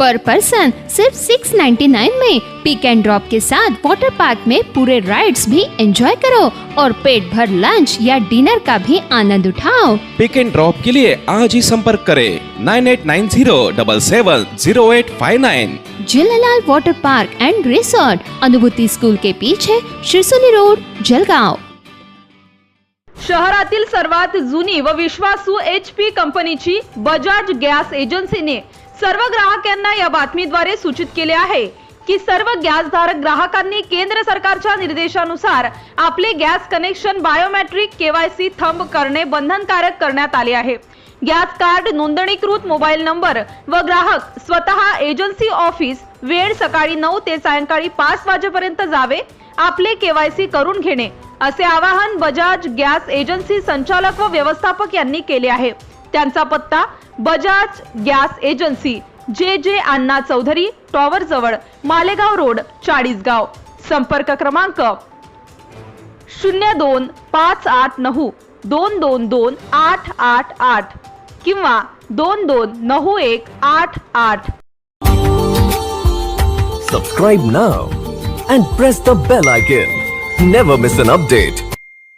पर person सिर्फ़ 699 में पिक and drop के साथ वाटर पार्क में पूरे राइड्स भी एंजॉय करो और पेट भर लंच या डिनर का भी आनंद उठाओ। पिक एंड ड्रॉप के लिए आज ही संपर्क करें nine eight nine zero double seven zero eight five nine Jhulelal water park and resort Anubhuti school के पीछे शिरसोली रोड जलगांव शहरातील सर्वात जुनी व विश्वासू एच पी कंपनीची बजाज गॅस एजन्सीने सर्व ग्राहकांना या बातमीद्वारे सूचित केले आहे की सर्व गॅसधारक ग्राहकांनी केंद्र सरकारच्या निर्देशानुसार आपले gas connection biometric KYC thumb करणे बंधनकारक करण्यात आले आहे. गॅस कार्ड नोंदणीकृत मोबाईल नंबर व ग्राहक स्वतः एजन्सी ऑफिस वेळ सकाळी नऊ ते सायंकाळी पाच वाजेपर्यंत जावे आपले केवायसी करून घेणे असे आवाहन बजाज गॅस एजन्सी संचालक व व्यवस्थापक यांनी केले आहे. त्यांचा पत्ता बजाज गॅस एजन्सी जे जे अण्णा चौधरी टॉवर जवळ मालेगाव रोड चाळीसगाव. संपर्क क्रमांक शून्य दोन पाच आठ नऊ दोन दोन दोन आठ आठ आठ किंवा दोन दोन नऊ एक आठ आठ. Subscribe now and press the bell icon never miss an update